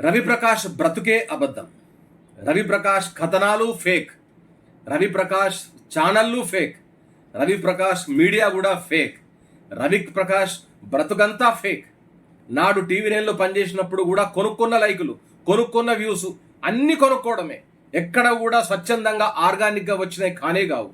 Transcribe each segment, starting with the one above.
రవిప్రకాష్ బ్రతుకే అబద్ధం. రవిప్రకాష్ కథనాలు ఫేక్. రవిప్రకాష్ ఛానళ్ళు ఫేక్. రవిప్రకాష్ మీడియా కూడా ఫేక్. రవి ప్రకాష్ బ్రతుకంతా ఫేక్. నాడు టీవీ నైన్లో పనిచేసినప్పుడు కూడా కొనుక్కున్న లైకులు కొనుక్కున్న వ్యూస్ అన్ని కొనుక్కోవడమే. ఎక్కడ కూడా స్వచ్ఛందంగా ఆర్గానిక్గా వచ్చినాయి కానే కావు.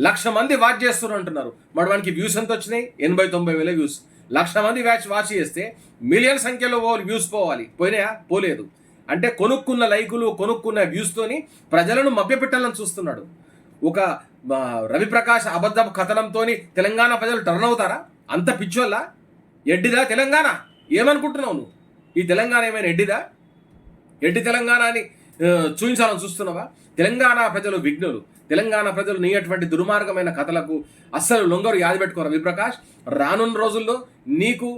లక్ష మంది వాచ్ చేస్తున్నారు అంటున్నారు. మరి వానికి వ్యూస్ ఎంత వచ్చినాయి ఎనభై తొంభై వేల వ్యూస్. లక్ష మంది వ్యాచ్ వాచ్ చేస్తే మిలియన్ సంఖ్యలో వ్యూస్ పోవాలి. పోయినాయా? పోలేదు. అంటే కొనుక్కున్న లైకులు కొనుక్కున్న వ్యూస్తోని ప్రజలను మభ్యపెట్టాలని చూస్తున్నాడు. ఒక రవిప్రకాష్ అబద్ధ కథనంతోని తెలంగాణ ప్రజలు టర్న్ అవుతారా? అంత పిచ్చోళ్ళ? ఎడ్డిదా తెలంగాణ? ఏమనుకుంటున్నావు నువ్వు? ఈ తెలంగాణ ఏమైనా ఎడ్డిదా? ఎడ్డి తెలంగాణ అని చూపించాలని చూస్తున్నావా? తెలంగాణ ప్రజలు విఘ్నులు. తెలంగాణ ప్రజలు నీ అటువంటి దుర్మార్గమైన కథలకు అస్సలు లొంగరు యాది పెట్టుకోరు విప్రకాష్ రానున్న రోజుల్లో నీకు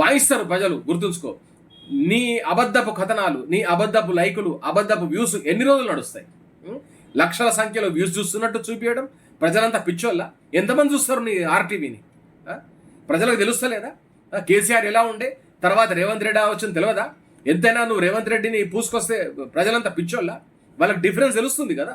వాయిస్తారు ప్రజలు గుర్తుంచుకో. నీ అబద్ధపు కథనాలు నీ అబద్ధపు లైకులు అబద్ధపు వ్యూస్ ఎన్ని రోజులు నడుస్తాయి? లక్షల సంఖ్యలో వ్యూస్ చూస్తున్నట్టు చూపించడం ప్రజలంతా పిచ్చోళ్ళ? ఎంతమంది చూస్తారు నీ ఆర్టీవీని? ప్రజలకు తెలుస్తలేదా? కేసీఆర్ ఎలా ఉండే? తర్వాత రేవంత్ రెడ్డి వచ్చింది తెలియదా? ఎంతైనా నువ్వు రేవంత్ రెడ్డిని పూసుకొస్తే ప్రజలంతా పిచ్చోళ్ళ? వాళ్ళకి డిఫరెన్స్ తెలుస్తుంది కదా.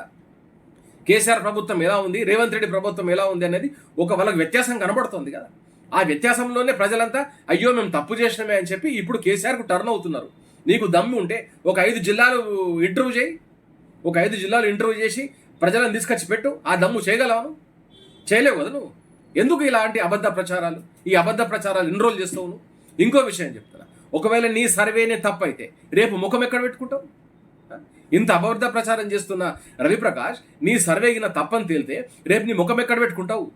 కేసీఆర్ ప్రభుత్వం ఎలా ఉంది రేవంత్ రెడ్డి ప్రభుత్వం ఎలా ఉంది అనేది ఒక వాళ్ళకి వ్యత్యాసం కనబడుతుంది కదా. ఆ వ్యత్యాసంలోనే ప్రజలంతా అయ్యో మేము తప్పు చేసినామే అని చెప్పి ఇప్పుడు కేసీఆర్కు టర్న్ అవుతున్నారు. నీకు దమ్ము ఉంటే ఒక ఐదు జిల్లాలు ఇంటర్వ్యూ చేయి. ఒక ఐదు జిల్లాలు ఇంటర్వ్యూ చేసి ప్రజలను తీసుకొచ్చి పెట్టు. ఆ దమ్ము చేయగలవను చేయలేవు కదా నువ్వు. ఎందుకు ఇలాంటి అబద్ధ ప్రచారాలు? ఈ అబద్ధ ప్రచారాలు ఎన్రోల్ చేస్తావు నువ్వు? ఇంకో విషయం చెప్తారా ఒకవేళ నీ సర్వేనే తప్పైతే రేపు ముఖం ఎక్కడ పెట్టుకుంటావు? ఇంత అబద్ధ ప్రచారం చేస్తున్న రవిప్రకాష్ నీ సర్వేగిన తప్పని తేలితే రేపు నీ ముఖం ఎక్కడ పెట్టుకుంటావు?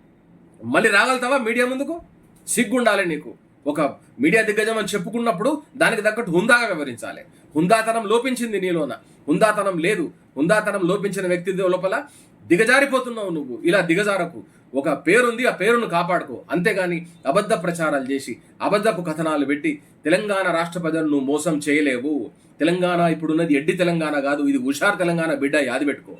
మళ్ళీ రాగలుగుతావా మీడియా ముందుకు? సిగ్గుండాలి నీకు. ఒక మీడియా దిగ్గజం అని చెప్పుకున్నప్పుడు దానికి తగ్గట్టు హుందాగా వివరించాలి. హుందాతనం లోపించింది నీలోన. హుందాతనం లేదు. హుందాతనం లోపించిన వ్యక్తి లోపల దిగజారిపోతున్నావు నువ్వు. ఇలా దిగజారకు. ఒక పేరుంది ఆ పేరును కాపాడుకో. అంతేగాని అబద్ధ ప్రచారాలు చేసి అబద్ధపు కథనాలు పెట్టి తెలంగాణ రాష్ట్ర ప్రజలను నువ్వు మోసం చేయలేవు. తెలంగాణ ఇప్పుడున్నది ఎడ్డి తెలంగాణ కాదు ఇది హుషార్ తెలంగాణ బిడ్డ యాది పెట్టుకో.